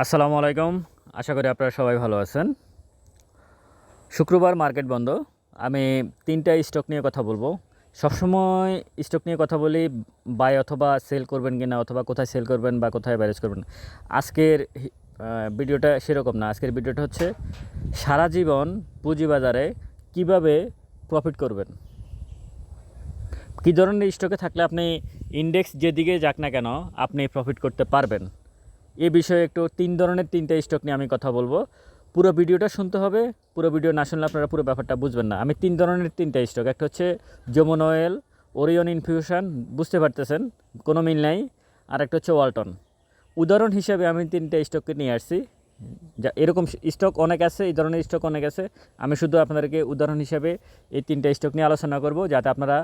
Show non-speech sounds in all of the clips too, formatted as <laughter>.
আসসালামু আলাইকুম। আশা করি আপনারা সবাই ভালো আছেন। শুক্রবার মার্কেট বন্ধ। আমি তিনটা স্টক নিয়ে কথা বলব। সবসময় স্টক নিয়ে কথা বলি, বাই অথবা সেল করবেন কিনা, অথবা কোথায় সেল করবেন বা কোথায় ব্যারেজ করবেন। আজকের ভিডিওটা সেরকম না। আজকের ভিডিওটা হচ্ছে সারা জীবন পুঁজিবাজারে কীভাবে প্রফিট করবেন। কী ধরনের স্টকে থাকলে আপনি ইন্ডেক্স যেদিকে যাক না কেন, আপনি প্রফিট করতে পারবেন। এ বিষয়ে একটু তিন ধরনের তিনটা স্টক নিয়ে আমি কথা বলব। পুরো ভিডিওটা শুনতে হবে, পুরো ভিডিও না শুনলে আপনারা পুরো ব্যাপারটা বুঝবেন না। আমি তিন ধরনের তিনটা স্টক একটা হচ্ছে যমুন অয়েল ওরিয়ন ইনফিউশন বুঝতে পারতেছেন, কোনো মিল নাই, আর একটা হচ্ছে ওয়ালটন উদাহরণ হিসাবে আমি তিনটা স্টককে নিয়ে আসছি। যা এরকম স্টক অনেক আছে, এই ধরনের স্টক অনেক আছে। আমি শুধু আপনাদেরকে উদাহরণ হিসাবে এই তিনটা স্টক নিয়ে আলোচনা করব, যাতে আপনারা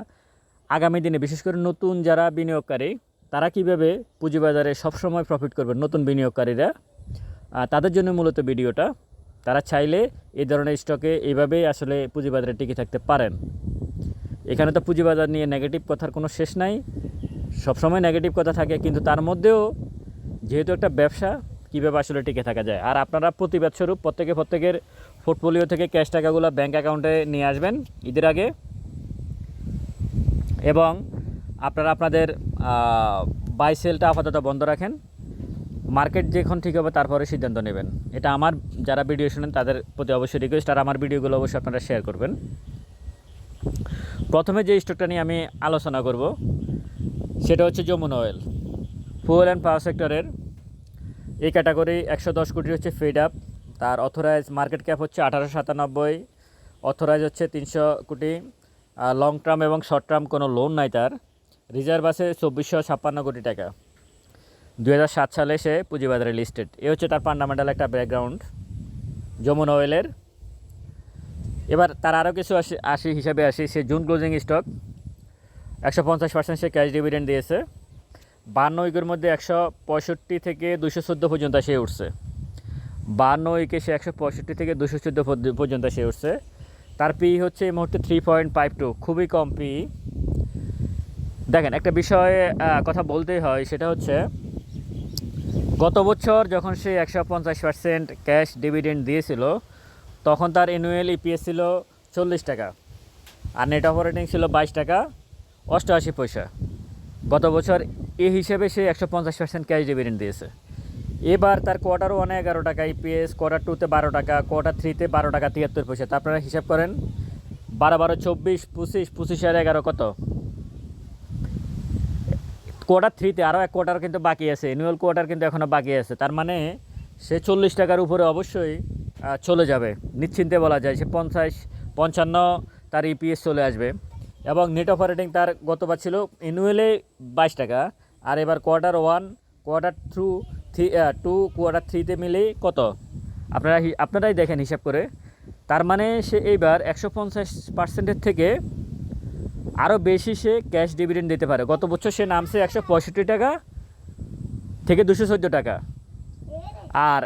আগামী দিনে, বিশেষ করে নতুন যারা বিনিয়োগকারী তারা কীভাবে পুঁজিবাজারে সবসময় প্রফিট করবেন নতুন বিনিয়োগকারীরা? তাদের জন্য মূলত ভিডিওটা। তারা চাইলে এই ধরনের স্টকে এইভাবে আসলে পুঁজিবাজারে টিকে থাকতে পারেন। এখানে তো পুঁজিবাজার নিয়ে নেগেটিভ কথার কোনো শেষ নাই। সবসময় নেগেটিভ কথা থাকে, কিন্তু তার মধ্যেও যেহেতু একটা ব্যবসা, কীভাবে আসলে টিকে থাকা যায়? আর আপনারা প্রতিবাদ স্বরূপ প্রত্যেকে প্রত্যেকের পোর্টফোলিও থেকে ক্যাশ টাকাগুলো ব্যাঙ্ক অ্যাকাউন্টে নিয়ে আসবেন ঈদের আগে। এবং আপনারা আপনাদের বাই সেলটা আপাতত বন্ধ রাখেন। মার্কেট যখন ঠিক হবে, তারপরে সিদ্ধান্ত নেবেন। এটা আমার যারা ভিডিও শুনেন, তাদের প্রতি অবশ্যই রিকোয়েস্ট আর আমার ভিডিওগুলো অবশ্যই আপনারা শেয়ার করবেন। প্রথমে যে স্টকটা নিয়ে আমি আলোচনা করব, সেটা হচ্ছে Jamuna oil fuel and power সেক্টরের এই ক্যাটাগরি একশো দশ কোটি হচ্ছে ফিড আপ তার অথরাইজ মার্কেট ক্যাপ হচ্ছে আঠারোশো সাতানব্বই। অথরাইজ হচ্ছে তিনশো কোটি। লং টার্ম এবং শর্ট টার্ম কোনো লোন নাই তার। রিজার্ভ আছে চব্বিশশো ছাপ্পান্ন কোটি টাকা। দু সাত সালে সে পুঁজিবাজারে লিস্টেড এ হচ্ছে তার ফান্ডামেন্টাল একটা ব্যাকগ্রাউন্ড যমুনা অয়েলের এবার তার আরও কিছু আসি আসি হিসাবে আসি, সে জুন ক্লোজিং স্টক একশো পঞ্চাশ পার্সেন্ট সে ক্যাশ ডিভিডেন্ড দিয়েছে। বান্ন উইকের মধ্যে একশো পঁয়ষট্টি থেকে দুশো চোদ্দ পর্যন্ত সে উঠছে। বান্ন উইকে সে একশো পঁয়ষট্টি থেকে দুশো চোদ্দ পর্যন্ত সে উঠছে। তার পি হচ্ছে এই মুহূর্তে থ্রি পয়েন্ট ফাইভ টু খুবই কম পি দেখেন, একটা বিষয়ে কথা বলতেই হয়, সেটা হচ্ছে গত বছর যখন সে একশো পঞ্চাশ পার্সেন্ট ক্যাশ ডিভিডেন্ড দিয়েছিল, তখন তার অ্যানুয়াল ইপিএস ছিল চল্লিশ টাকা, আর নেট অপারেটিং ছিল বাইশ টাকা, অষ্টআশি পয়সা। গত বছর এ হিসেবে সে একশো পঞ্চাশ পার্সেন্ট ক্যাশ ডিভিডেন্ড দিয়েছে। এবার তার কোয়ার্টার ওয়ানে এগারো টাকা ইপিএস কোয়ার্টার টুতে বারো টাকা কোয়ার্টার থ্রিতে বারো টাকা, তিয়াত্তর পয়সা। তা আপনারা হিসাব করেন, বারো বারো, চব্বিশ, পঁচিশ পঁচিশ আর এগারো কত? কোয়ার্টার থ্রিতে আরও এক কোয়ার্টার কিন্তু বাকি আছে অ্যানুয়াল কোয়ার্টার কিন্তু এখনও বাকি আছে। তার মানে সে চল্লিশ টাকার উপরে অবশ্যই চলে যাবে। নিশ্চিন্তে বলা যায়, সে পঞ্চাশ, পঞ্চান্ন তার ইপিএস চলে আসবে। এবং নেট অপারেটিং তার গতবার ছিল অ্যানুয়ালে বাইশ টাকা। আর এবার quarter one quarter two three two quarter থ্রিতে মিলে কত? আপনারা আপনারাই দেখেন হিসাব করে। তার মানে সে এইবার একশো পঞ্চাশ পার্সেন্টের থেকে আরও বেশি সে ক্যাশ ডিভিডেন্ড দিতে পারে। গত বছর সে নামছে একশো পঁয়ষট্টি টাকা থেকে দুশো চোদ্দ টাকা। আর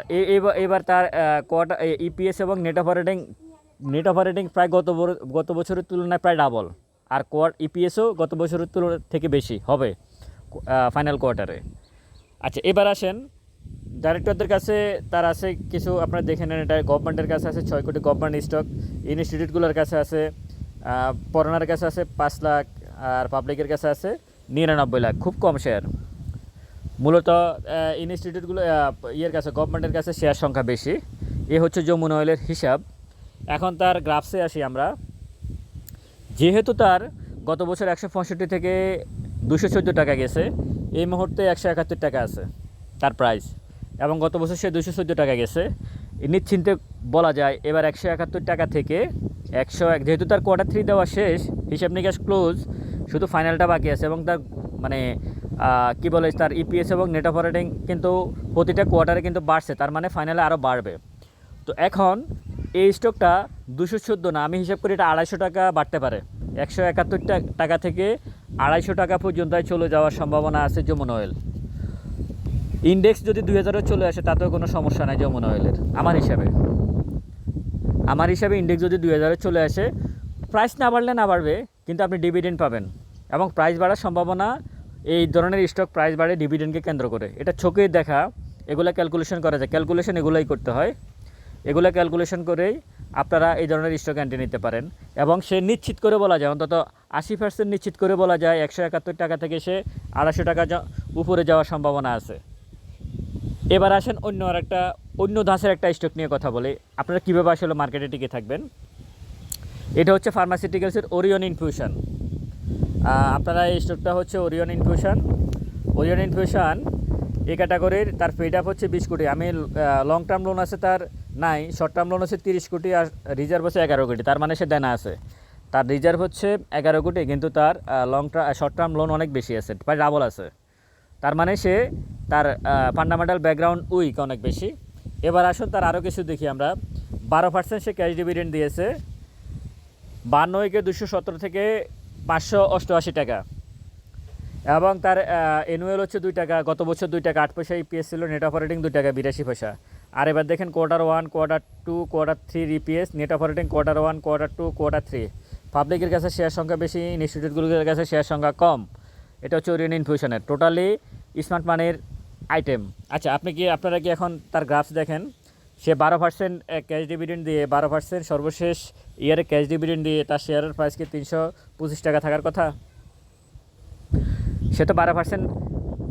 এবার তার কোয়ার্টার ইপিএস এবং নেট অপারেটিং নেট অপারেটিং প্রায় গত গত বছরের তুলনায় প্রায় ডাবল আর কোয়ার ইপিএসও গত বছরের তুলনা থেকে বেশি হবে ফাইনাল কোয়ার্টারে আচ্ছা এবার আসেন। ডাইরেক্টরদের কাছে তার আছে কিছু, আপনারা দেখে নেন এটা। গভর্নমেন্টের কাছে আছে ছয় কোটি গভর্নমেন্ট স্টক ইনস্টিটিউটগুলোর কাছে আছে। পড়ানোর কাছে আছে পাঁচ লাখ আর পাবলিকের কাছে আছে নিরানব্বই লাখ, খুব কম শেয়ার মূলত ইনস্টিটিউটগুলো ইয়ের কাছে গভর্নমেন্টের কাছে শেয়ার সংখ্যা বেশি। এ হচ্ছে যমুনা অয়েলের হিসাব। এখন তার গ্রাফসে আসি আমরা। যেহেতু তার গত বছর একশো পঁয়ষট্টি থেকে দুশো চোদ্দ টাকা গেছে, এই মুহূর্তে একশো একাত্তর টাকা আছে তার প্রাইস এবং গত বছর সে দুশো চোদ্দ টাকা গেছে। নিশ্চিন্তে বলা যায়, এবার একশো একাত্তর টাকা থেকে একশো এক, যেহেতু তার কোয়ার্টার থ্রি দেওয়া শেষ, হিসাব নিকাশ ক্লোজ শুধু ফাইনালটা বাকি আছে এবং তার মানে কি বলে, তার ইপিএস এবং নেট অপারেটিং কিন্তু প্রতিটা কোয়ার্টারে কিন্তু বাড়ছে, তার মানে ফাইনালে আরও বাড়বে। তো এখন এই স্টকটা দুশো চোদ্দ না, আমি হিসাব করি এটা আড়াইশো টাকা বাড়তে পারে। একশো একাত্তর টাকা থেকে আড়াইশো টাকা পর্যন্ত চলে যাওয়ার সম্ভাবনা আছে যমুনা অয়েল ইন্ডেক্স যদি দুই হাজারও চলে আসে, তাতেও কোনো সমস্যা নাই যমুনা অয়েলের আমার হিসাবে। আমার হিসাবে ইন্ডেক্স যদি দুই হাজারে চলে আসে প্রাইস না বাড়লে না বাড়বে, কিন্তু আপনি ডিভিডেন্ড পাবেন। এবং প্রাইস বাড়ার সম্ভাবনা, এই ধরনের স্টক প্রাইস বাড়ে ডিভিডেন্ডকে কেন্দ্র করে। এটা চোখে দেখা, এগুলো ক্যালকুলেশন করা যায়। ক্যালকুলেশন এগুলোই করতে হয়। এগুলো ক্যালকুলেশন করেই আপনারা এই ধরনের স্টক এন্ট্রি নিতে পারেন। এবং সে নিশ্চিত করে বলা যায়, অন্তত আশি পার্সেন্ট নিশ্চিত করে বলা যায়, একশো একাত্তর টাকা থেকে সে আড়াইশো টাকা উপরে যাওয়ার সম্ভাবনা আছে। এবার আসেন অন্য আর একটা অন্য ধাঁচের একটা স্টক নিয়ে কথা বলে। আপনারা কীভাবে আসলে মার্কেটে টিকে থাকবেন? এটা হচ্ছে ফার্মাসিউটিক্যালসের ওরিয়ন ইনফিউশন আপনারা এই স্টকটা হচ্ছে ওরিয়ন ইনফিউশন ওরিয়ন ইনফিউশন এই ক্যাটাগরির তার পেড আপ হচ্ছে বিশ কোটি। আমি লং টার্ম লোন আছে তার নাই শর্ট টার্ম লোন আছে তিরিশ কোটি আর রিজার্ভ হচ্ছে এগারো কোটি। তার মানে সে দেনা আছে। তার রিজার্ভ হচ্ছে এগারো কোটি, কিন্তু তার long term short term loan অনেক বেশি আছে, প্রায় ডাবল আছে। তার মানে সে তার ফান্ডামেন্টাল ব্যাকগ্রাউন্ড উইক অনেক বেশি। এবার আসুন তার আরও কিছু দেখি আমরা। বারো পার্সেন্ট সে ক্যাশ ডিভিডেন্ড দিয়েছে। বান্ন উইকে দুশো সতেরো থেকে পাঁচশো অষ্টআশি টাকা। এবং তার অ্যানুয়াল হচ্ছে দুই টাকা, গত বছর দুই টাকা, আট পয়সা ইপিএস ছিল নেট অপারেটিং দুই টাকা, বিরাশি পয়সা। আর এবার দেখেন quarter one quarter two quarter three EPS net operating quarter one quarter two quarter three পাবলিকের কাছে শেয়ার সংখ্যা বেশি ইনস্টিটিউটগুলোর কাছে শেয়ার সংখ্যা কম। এটা হচ্ছে ওরিয়ন ইনফিউশনের টোটালি স্মার্ট মানির আইটেম। আচ্ছা আপনি কি, আপনারা কি এখন তার গ্রাফস দেখেন? সে বারো পার্সেন্ট ক্যাশ ডিভিডেন্ড দিয়ে বারো পার্সেন্ট সর্বশেষ ইয়ারে ক্যাশ ডিভিডেন্ড দিয়ে তার শেয়ারের প্রাইস কি তিনশো পঁচিশ টাকা থাকার কথা? সে তো বারো পার্সেন্ট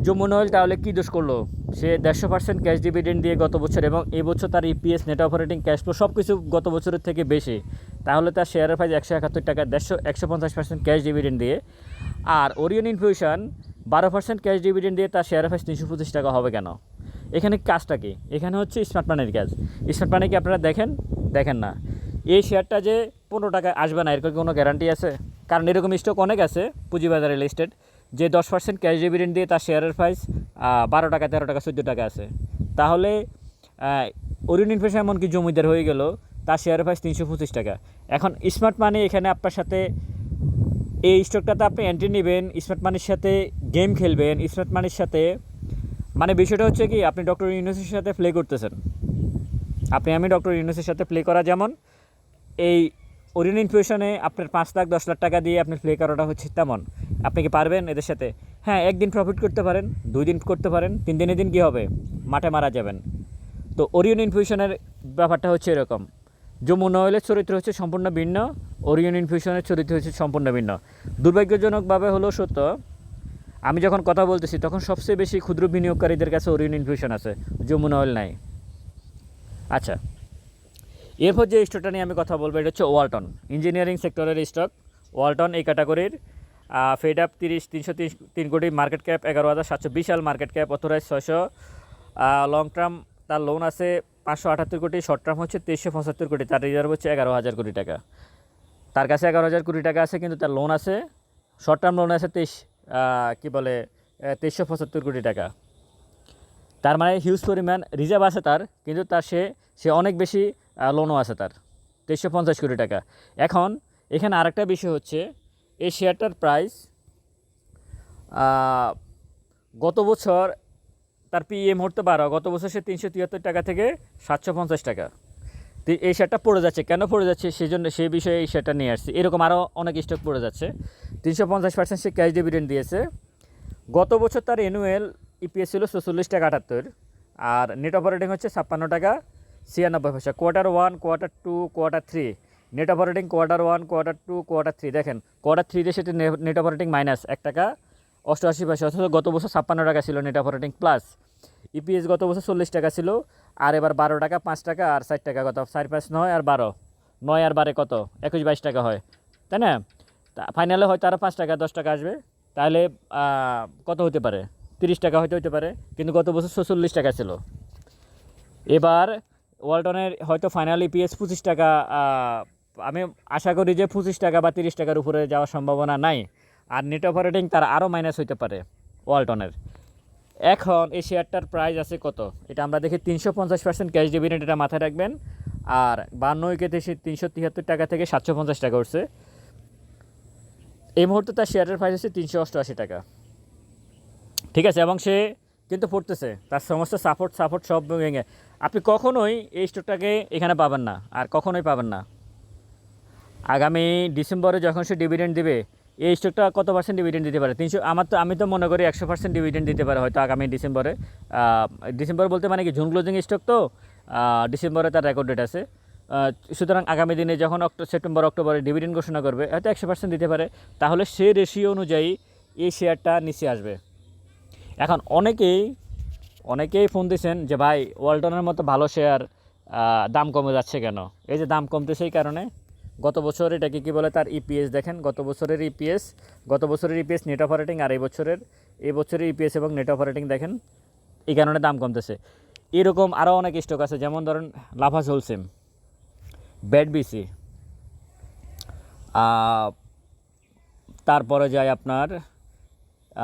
যমুনা অয়েল তাহলে কী দোষ করল? সে দেড়শো পার্সেন্ট ক্যাশ ডিভিডেন্ড দিয়ে গত বছর এবং এই বছর তার EPS net operating cash flow সব কিছু গত বছরের থেকে বেশি। তাহলে তার শেয়ারের প্রাইস একশো একাত্তর টাকা, দেড়শো একশো পঞ্চাশ পার্সেন্ট ক্যাশ ডিভিডেন্ড দিয়ে। আর ওরিয়ন ইনফিউশন বারো পার্সেন্ট ক্যাশ ডিভিডেন্ড দিয়ে তার শেয়ারের প্রাইস তিনশো পঁচিশ টাকা হবে কেন? এখানে কাজটা কি? এখানে হচ্ছে স্মার্ট মানির কাজ। স্মার্ট মানি কি আপনারা দেখেন? দেখেন না। এই শেয়ারটা যে পনেরো টাকায় আসবে না এরকম কোনো গ্যারান্টি আছে? কারণ এরকম স্টক অনেক আছে পুঁজিবাজারে লিস্টেড যে দশ পার্সেন্ট ক্যাশ ডিভিডেন্ড দিয়ে তার শেয়ারের প্রাইস বারো টাকা, তেরো টাকা, চোদ্দ টাকা আছে। তাহলে অরিয়ন ইনফেশন এমনকি জমিদার হয়ে গেল, তার শেয়ারের প্রাইস তিনশো পঁচিশ টাকা। এখন স্মার্ট মানি এখানে আপনার সাথে এই স্টকটাতে আপনি এন্ট্রি নেবেন স্মার্ট মানির সাথে গেম খেলবেন স্মার্ট মানির সাথে। মানে বিষয়টা হচ্ছে কি, আপনি ডক্টর ইউনুসের সাথে প্লে করতেছেন। আপনি, আমি ডক্টর ইউনুসের সাথে প্লে করা যেমন, এই ওরিয়ন ইনফিউশনে আপনার পাঁচ লাখ, দশ লাখ টাকা দিয়ে আপনি প্লে করাটা হচ্ছে তেমন। আপনি কি পারবেন এদের সাথে? হ্যাঁ একদিন প্রফিট করতে পারেন, দুই দিন করতে পারেন, তিন দিনের দিন কী হবে? মাঠে মারা যাবেন। তো ওরিয়ন ইনফিউশনের ব্যাপারটা হচ্ছে এরকম। যমুনা অয়েলের চরিত্র হচ্ছে সম্পূর্ণ ভিন্ন ওরিয়ন ইনফিউশনের চরিত্র হচ্ছে সম্পূর্ণ ভিন্ন। দুর্ভাগ্যজনকভাবে হলো সত্য, আমি যখন কথা বলতেছি তখন সবচেয়ে বেশি ক্ষুদ্র বিনিয়োগকারীদের কাছে ওরিয়ন ইনফিউশন আছে, যমুনা অয়েল নাই। আচ্ছা এরপর যে স্টকটা নিয়ে আমি কথা বলব, এটা হচ্ছে ওয়ালটন ইঞ্জিনিয়ারিং সেক্টরের স্টক ওয়ালটন এই ক্যাটাগরির ফেড আপ তিরিশ, তিনশো তিন কোটি মার্কেট ক্যাপ এগারো হাজার সাতশো বিশাল মার্কেট ক্যাপ অথরাইজ ছয়শো। লং টার্ম তার লোন আছে পাঁচশো আটাত্তর কোটি শর্ট টার্ম হচ্ছে তেইশশো পঁচাত্তর কোটি, তার রিজার্ভ হচ্ছে এগারো হাজার কোটি টাকা। তার কাছে এগারো হাজার কোটি টাকা আছে, কিন্তু তার লোন আছে। শর্ট টার্ম লোন আছে তেইশ কী বলে তেইশশো পঁচাত্তর কোটি টাকা। তার মানে হিউজ পরিমাণ রিজার্ভ আছে তার, কিন্তু তার সে সে অনেক বেশি লোনও আছে তার, তেইশশো পঞ্চাশ কোটি টাকা। এখন এখানে আরেকটা বিষয় হচ্ছে, এই শেয়ারটার প্রাইস গত বছর তার পিএ মুহূর্তে বারো গত বছর সে তিনশো তিয়াত্তর টাকা থেকে সাতশো পঞ্চাশ টাকা। তো এই শেয়ারটা পড়ে যাচ্ছে। কেন পড়ে যাচ্ছে? সেই জন্য সেই বিষয়ে এই শেয়ারটা নিয়ে আসছি। এরকম আরও অনেক স্টক পড়ে যাচ্ছে। তিনশো পঞ্চাশ পার্সেন্ট সে ক্যাশ ডিভিডেন্ড দিয়েছে। গত বছর তার অ্যানুয়াল ইপিএস ছিল চৌচল্লিশ টাকা আটাত্তর। আর নেট অপারেটিং হচ্ছে ছাপ্পান্ন টাকা ছিয়ানব্বই পয়সা। Quarter one quarter two quarter three net operating quarter one quarter two quarter three দেখেন কোয়ার্টার থ্রিতে সেটি নেট অপারেটিং মাইনাস এক টাকা, অষ্টআশি পয়সা। অথচ গত বছর ছাপ্পান্ন টাকা ছিল নেট অপারেটিং প্লাস ইপিএস গত বছর চল্লিশ টাকা ছিল। আর এবার বারো টাকা, পাঁচ টাকা আর ষাট টাকা কত? চার পাঁচ নয় আর বারো। নয় আর বারে কত? একুশ বাইশ টাকা হয়। তাই না? তা ফাইনালে হয়তো আরও পাঁচ টাকা, দশ টাকা আসবে। তাহলে কত হতে পারে? তিরিশ টাকা হয়তো হতে পারে, কিন্তু গত বছর ছচল্লিশ টাকা ছিল। এবার ওয়ালটনের হয়তো ফাইনাল ইপিএস পঁচিশ টাকা আমি আশা করি যে পঁচিশ টাকা বা তিরিশ টাকার উপরে যাওয়ার সম্ভাবনা নাই। আর নেট অপারেটিং তার আরও মাইনাস হইতে পারে, ওয়ালটনের। এখন এই শেয়ারটার প্রাইস আছে কত? এটা আমরা দেখি তিনশো পঞ্চাশ পার্সেন্ট ক্যাশ ডিভিডেন্ড এটা মাথায় রাখবেন। আর বান্ন উইকেতে সে তিনশো তিয়াত্তর টাকা থেকে সাতশো পঞ্চাশ টাকা উঠছে। এই মুহূর্তে তার শেয়ারের প্রাইস হচ্ছে তিনশো অষ্টআশি টাকা। ঠিক আছে, এবং সে কিন্তু পড়তেছে। তার সমস্ত সাপোর্ট সাপোর্ট সব ভেঙে। আপনি কখনোই এই স্টকটাকে এখানে পাবেন না, আর কখনোই পাবেন না। আগামী ডিসেম্বরে যখন সে ডিভিডেন্ড দেবে এই স্টকটা কত পার্সেন্ট ডিভিডেন্ড দিতে পারে? তিনশো, আমার তো, আমি তো মনে করি একশো পার্সেন্ট ডিভিডেন্ড দিতে পারে হয়তো আগামী ডিসেম্বরে। ডিসেম্বর বলতে মানে কি, জুন ক্লোজিং স্টক তো? ডিসেম্বরে তার রেকর্ড ডেট আছে। সুতরাং আগামী দিনে যখন অক্টো, সেপ্টেম্বর, অক্টোবরে ডিভিডেন্ড ঘোষণা করবে, হয়তো একশো পার্সেন্ট দিতে পারে। তাহলে সেই রেশিও অনুযায়ী এই শেয়ারটা নিচে আসবে। এখন অনেকেই অনেকেই ফোন দিয়েছেন যে, ভাই, ওয়ালটনের মতো ভালো শেয়ার দাম কমে যাচ্ছে কেন? এই যে দাম কমতেছে এই কারণে গত বছর এটাকে কী বলে তার ইপিএস দেখেন, গত বছরের ইপিএস গত বছরের ইপিএস নেট অপারেটিং আর এই বছরের এই বছরের ইপিএস এবং নেট অপারেটিং দেখেন, এই কারণে দাম কমতেছে। এরকম আরও অনেক স্টক আছে, যেমন ধরেন লাভাস হোলসেম ব্যাড বিসি তারপরে যায় আপনার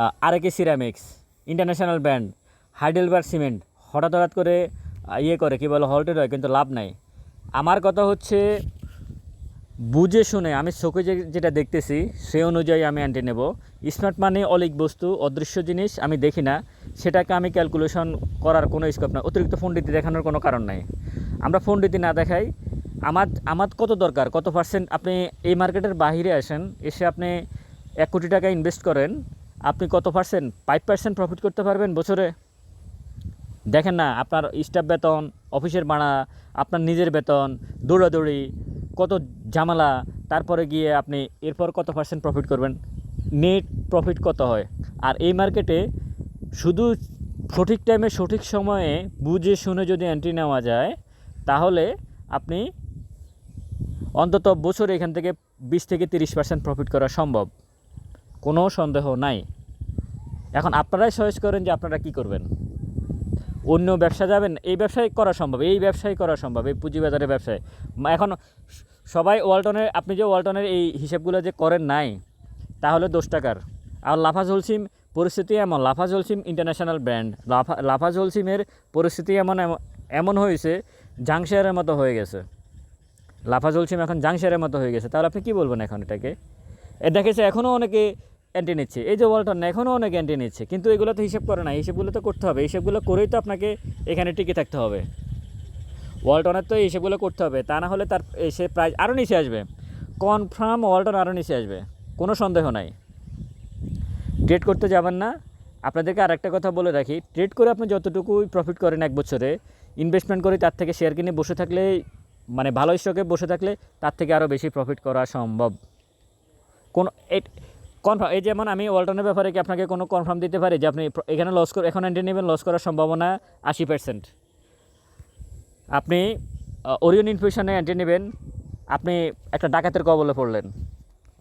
আর RAK ceramics international brand Heidelberg cement হঠাৎ হঠাৎ করে ইয়ে করে, কী বলে হল্টেড হয় কিন্তু লাভ নাই। আমার কথা হচ্ছে বুঝে শুনে আমি চোখে যেটা দেখতেছি, সে অনুযায়ী আমি অ্যান্টি নেব। স্মার্ট মানে অলিক বস্তু, অদৃশ্য জিনিস আমি দেখি না। সেটাকে আমি ক্যালকুলেশন করার কোনো স্কোপ না। অতিরিক্ত ফন্ডিতি দেখানোর কোনো কারণ নাই। আমরা ফন্ডিতি না দেখাই, আমার আমার কত দরকার? কত পার্সেন্ট আপনি এই মার্কেটের বাইরে আসেন, এসে আপনি এক কোটি টাকা ইনভেস্ট করেন, আপনি কত পার্সেন্ট ফাইভ পার্সেন্ট প্রফিট করতে পারবেন বছরে? দেখেন না, আপনার স্টাফ বেতন অফিসের ভাড়া, আপনার নিজের বেতন, দৌড়াদৌড়ি কত ঝামেলা, তারপরে গিয়ে আপনি এরপর কত পার্সেন্ট প্রফিট করবেন? নেট প্রফিট কত হয়? আর এই মার্কেটে শুধু সঠিক টাইমে সঠিক সময়ে বুঝে, শুনে যদি এন্ট্রি নেওয়া যায়, তাহলে আপনি অন্তত বছরে এখান থেকে বিশ থেকে তিরিশ পার্সেন্ট প্রফিট করা সম্ভব। কোনো সন্দেহ নাই। এখন আপনারাই চয়েস করেন যে আপনারা কি করবেন? অন্য ব্যবসা যাবেন, এই ব্যবসায় করা সম্ভব, এই ব্যবসায় করা সম্ভব, এই পুঁজিবাজারের ব্যবসায়। এখন সবাই ওয়ালটনের, আপনি যে ওয়ালটনের এই হিসেবগুলো যে করেন নাই, তাহলে দশ টাকার। আর লাফাজ হোলসিম পরিস্থিতি এমন লাফাজ হোলসিম ইন্টারন্যাশনাল ব্র্যান্ড লাফা লাফাজ হোলসিমের পরিস্থিতি এমন, এমন- হয়েছে, জাংশেয়ারের মতো হয়ে গেছে। লাফাজ হোলসিম এখন জাংশেয়ারের মতো হয়ে গেছে। তাহলে আপনি কী বলবেন এখন এটাকে? এ দেখেছে এখনও অনেকে অ্যান্টি নিচ্ছে। এই যে ওয়ালটন এখনও অনেকে অ্যান্টি নিচ্ছে। কিন্তু এগুলো তো হিসেব করে না হিসেবগুলো তো করতে হবে। হিসাবগুলো করেই তো আপনাকে এখানে টিকে থাকতে হবে। ওয়ালটনের তো এই হিসাবগুলো করতে হবে, তা না হলে তার সে প্রাইস আরও নিচে আসবে। কনফার্ম ওয়ালটন আরও নিচে আসবে, কোনো সন্দেহ নাই। ট্রেড করতে যাবেন না। আপনাদেরকে আরেকটা কথা বলে রাখি, ট্রেড করে আপনি যতটুকুই প্রফিট করেন এক বছরে ইনভেস্টমেন্ট করে তার থেকে শেয়ার কিনে বসে থাকলে মানে ভালো স্টকে বসে থাকলে তার থেকে আরও বেশি প্রফিট করা সম্ভব। কোন কনফার্ম এই যেমন আমি ওয়ালটনের ব্যাপারে কি আপনাকে কোনো কনফার্ম দিতে পারি যে আপনি এখানে লস করে, এখন এন্ট্রি নেবেন লস করার সম্ভাবনা আশি পার্সেন্ট আপনি ওরিয়ন ইনফিউশনে এন্ট্রি নেবেন। আপনি একটা ডাকাতের কবলে পড়লেন।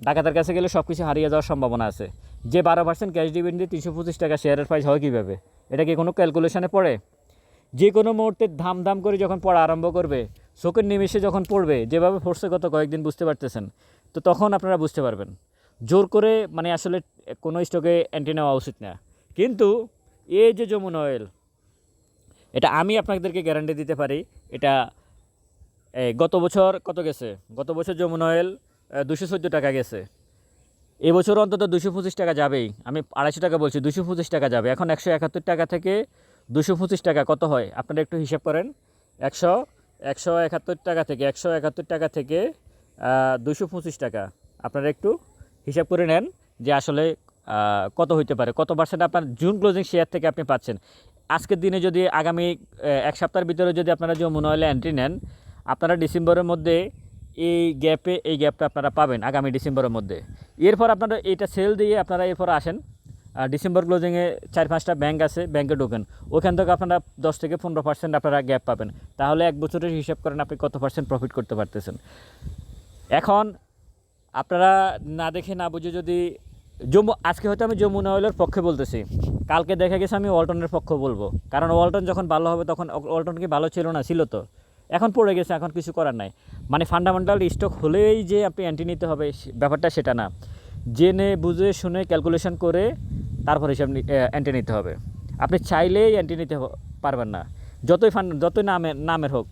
ডাকাতের কাছে গেলে সব কিছু হারিয়ে যাওয়ার সম্ভাবনা আছে। যে বারো পার্সেন্ট ক্যাশ ডিভিডেন্ড দিয়ে তিনশো পঁচিশ টাকা শেয়ারের প্রাইস হয় কীভাবে? এটা কি কোনো ক্যালকুলেশনে পড়ে? যে কোনো মুহূর্তে ধাম ধাম করে যখন পড়া আরম্ভ করবে চোখের নিমেষে যখন পড়বে, যেভাবে পড়ছে গত কয়েকদিন বুঝতে পারতেছেন, তো তখন আপনারা বুঝতে পারবেন। জোর করে মানে আসলে কোনো স্টকে অ্যান্টি নেওয়া উচিত না। কিন্তু এই যে যমুন অয়েল এটা আমি আপনাদেরকে গ্যারান্টি দিতে পারি এটা গত বছর কত গেছে? গত বছর যমুন অয়েল দুশো চোদ্দ টাকা গেছে। এবছর অন্তত দুশো পঁচিশ টাকা যাবেই। আমি আড়াইশো টাকা বলছি দুশো পঁচিশ টাকা যাবে। এখন একশো একাত্তর টাকা থেকে দুশো পঁচিশ টাকা কত হয়? আপনারা একটু হিসাব করেন। একশো একশো একাত্তর টাকা থেকে, একশো একাত্তর টাকা থেকে দুশো পঁচিশ টাকা। আপনারা একটু হিসাব করে নেন যে আসলে কত হইতে পারে। কত পার্সেন্ট আপনার জুন ক্লোজিং শেয়ার থেকে আপনি পাচ্ছেন? আজকের দিনে যদি আগামী এক সপ্তাহের ভিতরে যদি আপনারা যমুনা অয়েলে এন্ট্রি নেন, আপনারা ডিসেম্বরের মধ্যে এই গ্যাপে, এই গ্যাপটা আপনারা পাবেন আগামী ডিসেম্বরের মধ্যে। এরপর আপনারা এটা সেল দিয়ে আপনারা এরপর আসেন। ডিসেম্বর ক্লোজিংয়ে চার পাঁচটা ব্যাংক আছে ব্যাংকে ঢোকেন। ওখান থেকে আপনারা দশ থেকে পনেরো পার্সেন্ট আপনারা গ্যাপ পাবেন। তাহলে এক বছরের হিসাব করেন আপনি কত পার্সেন্ট প্রফিট করতে পারতেছেন। এখন আপনারা না দেখে না বুঝে যদি জম্মু, আজকে হয়তো আমি যমুনা অয়েলের পক্ষে বলতেছি। কালকে দেখা গেছে আমি ওয়ালটনের পক্ষ বলব। কারণ ওয়ালটন যখন ভালো হবে তখন ওয়ালটন কি ভালো ছিল না? ছিল তো। এখন পড়ে গেছে, এখন কিছু করার নাই। মানে ফান্ডামেন্টাল স্টক হলেই যে আপনি অ্যান্টি নিতে হবে ব্যাপারটা সেটা না। জেনে, বুঝে, শুনে ক্যালকুলেশন করে তারপর হিসাব অ্যান্টি নিতে হবে। আপনি চাইলেই অ্যান্টি নিতে পারবেন না। যতই ফান্ড যতই নামের নামের হোক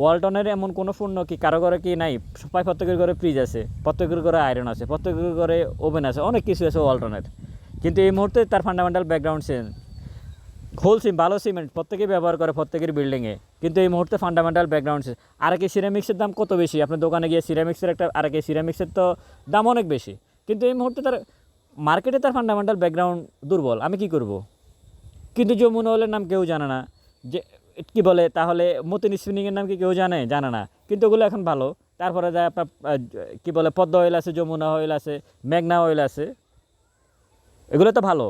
ওয়ালটনের এমন কোনো পণ্য কি? কারও ঘরে কি নাই? সবাই প্রত্যেকের ঘরে ফ্রিজ আছে, প্রত্যেকের ঘরে আয়রন আছে, প্রত্যেকের ঘরে ওভেন আছে, অনেক কিছু আছে ওয়ালটনের। কিন্তু এই মুহূর্তে তার ফান্ডামেন্টাল ব্যাকগ্রাউন্ড চেঞ্জ হোল সিম, ভালো সিমেন্ট প্রত্যেকেই ব্যবহার করে প্রত্যেকের বিল্ডিংয়ে কিন্তু এই মুহূর্তে ফান্ডামেন্টাল ব্যাকগ্রাউন্ড আর কি সিরামিক্সের দাম কত বেশি? আপনার দোকানে গিয়ে সিরামিক্সের একটা আর কি সিরামিক্সের তো দাম অনেক বেশি। কিন্তু এই মুহূর্তে তার মার্কেটে তার ফান্ডামেন্টাল ব্যাকগ্রাউন্ড দুর্বল। আমি কি করব? কিন্তু যমুনা অয়েলের নাম কেউ জানে না। যে কি বলে, তাহলে মতিন স্পিনিংয়ের নাম কি কেউ জানে? জানে না। কিন্তু ওগুলো এখন ভালো। তারপরে যায় আপনার কি বলে, পদ্মা অয়েল আছে, যমুনা অয়েল আছে, মেঘনা অয়েল আছে। এগুলো তো ভালো।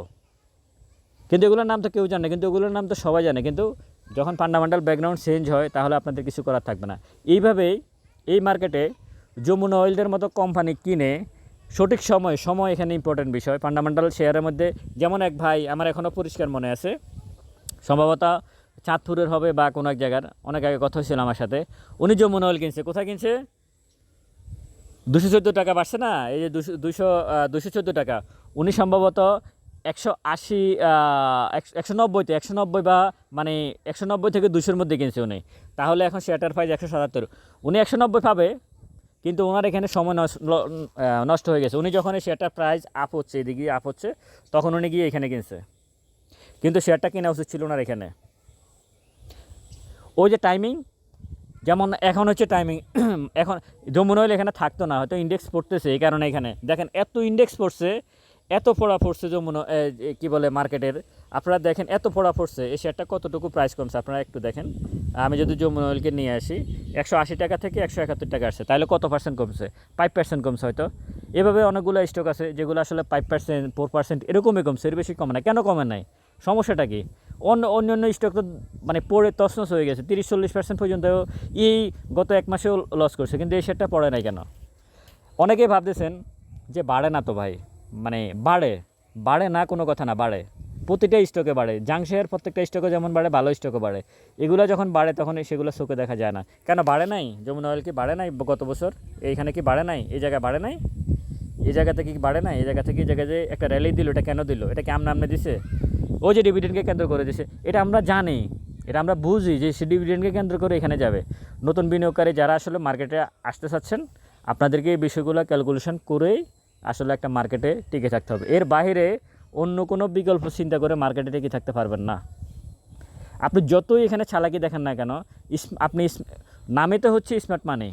কিন্তু এগুলোর নাম তো কেউ জানে, কিন্তু ওগুলোর নাম তো সবাই জানে। কিন্তু যখন ফান্ডামেন্টাল ব্যাকগ্রাউন্ড চেঞ্জ হয়, তাহলে আপনাদের কিছু করার থাকবে না। এইভাবেই এই মার্কেটে যমুনা অয়েলদের মতো কোম্পানি কিনে সঠিক সময় সময় এখানে ইম্পর্টেন্ট বিষয়। ফান্ডামেন্টাল শেয়ারের মধ্যে যেমন এক ভাই, আমার এখনও পরিষ্কার মনে আছে। সম্ভবত চাঁদপুরের হবে বা কোনো এক জায়গার। অনেক আগে কথা হয়েছিল আমার সাথে। উনি যমুনা অয়েল কিনছে, কোথায় কিনছে? দুশো চোদ্দ টাকা বাড়ছে না? এই যে দুশো দুশো দুশো চোদ্দ টাকা। উনি সম্ভবত একশো আশি একশো নব্বইতে একশো নব্বই বা মানে একশো নব্বই থেকে দুশোর মধ্যে কিনছে উনি। তাহলে এখন শেয়ারটার প্রাইস একশো সাতাত্তর। উনি একশো নব্বই পাবে, কিন্তু ওনার এখানে সময় নষ্ট নষ্ট হয়ে গেছে। উনি যখন এই শেয়ারটার প্রাইস আপ হচ্ছে, এদিকে আপ হচ্ছে, তখন উনি গিয়ে এখানে কিনছে। কিন্তু শেয়ারটা কেনা উচিত ছিল ওনার এখানে। ওই যে টাইমিং যেমন এখন হচ্ছে টাইমিং <clears throat> এখন যমুনা অয়েল এখানে থাকতো না, হয়তো ইন্ডেক্স পড়তেছে এই কারণে এখানে। দেখেন, এত ইন্ডেক্স পড়ছে, এত পড়া পড়ছে যমুনা কি বলে মার্কেটের আপনারা দেখেন, এত পড়া পড়ছে, এই শেয়ারটা কতটুকু প্রাইস কমছে? আপনারা একটু দেখেন। আমি যদি যমুনা অয়েলকে নিয়ে আসি, একশো আশি টাকা থেকে একশো একাত্তর টাকা আসছে, তাহলে কত পার্সেন্ট কমছে? ফাইভ পার্সেন্ট কমছে হয়তো। এভাবে অনেকগুলো স্টক আছে, যেগুলো আসলে ফাইভ পার্সেন্ট ফোর পার্সেন্ট এরকমই কমছে, এর বেশি কমে না। কেন কমে নাই? সমস্যাটা কি? অন্য অন্য অন্য স্টক তো মানে পড়ে তছনছ হয়ে গেছে। তিরিশ, চল্লিশ পার্সেন্ট পর্যন্ত এই গত এক মাসেও লস করছে, কিন্তু এই শেয়ারটা পড়ে নাই কেন? অনেকেই ভাবতেছেন যে বাড়ে না তো ভাই মানে বাড়ে বাড়ে না কোনো কথা না, বাড়ে। প্রতিটা স্টকে বাড়ে জাং শেয়ার প্রত্যেকটা স্টকে যেমন বাড়ে, ভালো স্টকে বাড়ে। এগুলো যখন বাড়ে তখন সেগুলো চোখে দেখা যায় না। কেন বাড়ে নাই? যমুনা অয়েল কি বাড়ে নাই গত বছর? এইখানে কি বাড়ে নাই? এই জায়গায় বাড়ে নাই? এই জায়গা থেকে কি বাড়ে নাই? এই জায়গা থেকে এই জায়গায় যে একটা র্যালি দিল, এটা কেন দিল? এটা কি আমনে আমনে দিছে? ও যে ডিভিডেন্ডকে কেন্দ্র করে দিছে এটা আমরা জানি, এটা আমরা বুঝি যে সে ডিভিডেন্ডকে কেন্দ্র করে এখানে যাবে। নতুন বিনিয়োগকারী যারা আসলে মার্কেটে আসতে চাচ্ছেন, আপনাদেরকে এই বিষয়গুলো ক্যালকুলেশন করেই আসলে একটা মার্কেটে টিকে থাকতে হবে। এর বাইরে অন্য কোনো বিকল্প চিন্তা করে মার্কেটে টিকে থাকতে পারবেন না। আপনি যতই এখানে চালাকি দেখেন না কেন আপনি নামে তো হচ্ছে স্মার্ট মানি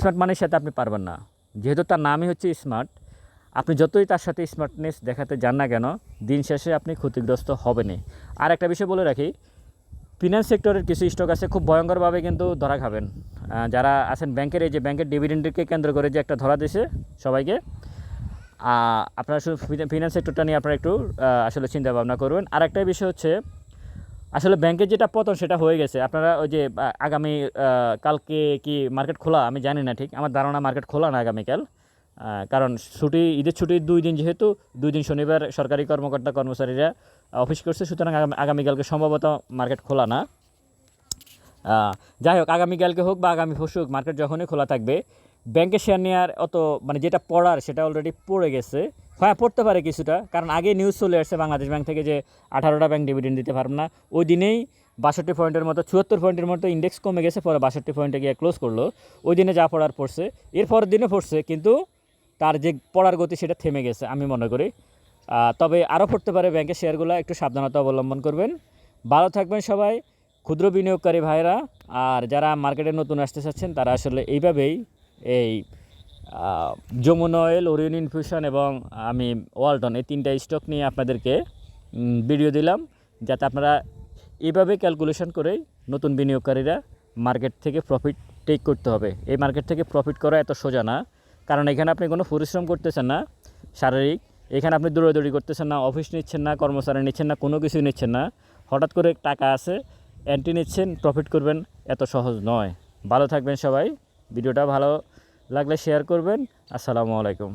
স্মার্ট মানির সাথে আপনি পারবেন না। যেহেতু তার নামই হচ্ছে স্মার্ট আপনি যতই তার সাথে স্মার্টনেস দেখাতে যান না কেন, দিন শেষে আপনি ক্ষতিগ্রস্ত হবেনই। আর একটা বিষয় বলে রাখি ফিনান্স সেক্টরের কিছু স্টক আছে, খুব ভয়ঙ্করভাবে কিন্তু ধরা খাবেন। যারা আছেন ব্যাংকের, এই যে ব্যাংকের ডিভিডেন্ডকে কেন্দ্র করে যে একটা ধরা দিছে সবাইকে আপনারা শুধু ফিনান্স সেক্টরটা নিয়ে আপনারা একটু আসলে চিন্তা ভাবনা করবেন। আর একটা বিষয় হচ্ছে, আসলে ব্যাংকের যেটা পতন সেটা হয়ে গেছে। আপনারা ওই যে আগামী কালকে কি মার্কেট খোলা? আমি জানি না ঠিক, আমার ধারণা মার্কেট খোলা না আগামীকাল। কারণ ছুটি, ঈদের ছুটির দুই দিন যেহেতু, দুই দিন শনিবার সরকারি কর্মকর্তা কর্মচারীরা অফিস করছে, সুতরাং আগামীকালকে সম্ভবত মার্কেট খোলা না। যাই হোক আগামীকালকে হোক বা আগামী পরশু মার্কেট যখনই খোলা থাকবে ব্যাংকে শেয়ার নেওয়ার অত মানে যেটা পড়ার সেটা অলরেডি পড়ে গেছে। হ্যাঁ পড়তে পারে কিছুটা, কারণ আগে নিউজ চলে আসছে বাংলাদেশ ব্যাংক থেকে যে আঠারোটা ব্যাংক ডিভিডেন্ড দিতে পারবে না। ওই দিনেই বাষট্টি পয়েন্টের মতো, চুয়াত্তর পয়েন্টের মতো ইন্ডেক্স কমে গেছে, পরে বাষট্টি পয়েন্টে গিয়ে ক্লোজ করল। ওই দিনে যা পড়ার পড়ছে এর পরের দিনে পড়ছে, কিন্তু তার যে পড়ার গতি সেটা থেমে গেছে, আমি মনে করি। তবে আরও পড়তে পারে ব্যাংকের শেয়ারগুলো, একটু সাবধানতা অবলম্বন করবেন। ভালো থাকবেন সবাই, ক্ষুদ্র বিনিয়োগকারী ভাইরা, আর যারা মার্কেটে নতুন আসতে চাচ্ছেন, তারা আসলে এইভাবেই এই যমুনা অয়েল ওরিয়ন ইনফিউশন এবং আমি ওয়ালটন, এই তিনটা স্টক নিয়ে আপনাদেরকে ভিডিও দিলাম, যাতে আপনারা এইভাবে ক্যালকুলেশন করেই নতুন বিনিয়োগকারীরা মার্কেট থেকে প্রফিট টেক করতে হবে। এই মার্কেট থেকে প্রফিট করা এত সোজা না। কারণ এখানে আপনি কোনো পরিশ্রম করতেছেন না, শারীরিক। এখানে আপনি দৌড়াদৌড়ি করতেছেন না, অফিস নিচ্ছেন না, কর্মচারী নিচ্ছেন না, কোনো কিছুই নিচ্ছেন না। হঠাৎ করে টাকা আছে অ্যান্টি নিচ্ছেন প্রফিট করবেন, এত সহজ নয়। ভালো থাকবেন সবাই। ভিডিওটা ভালো লাগলে শেয়ার করবেন। আসসালামু আলাইকুম।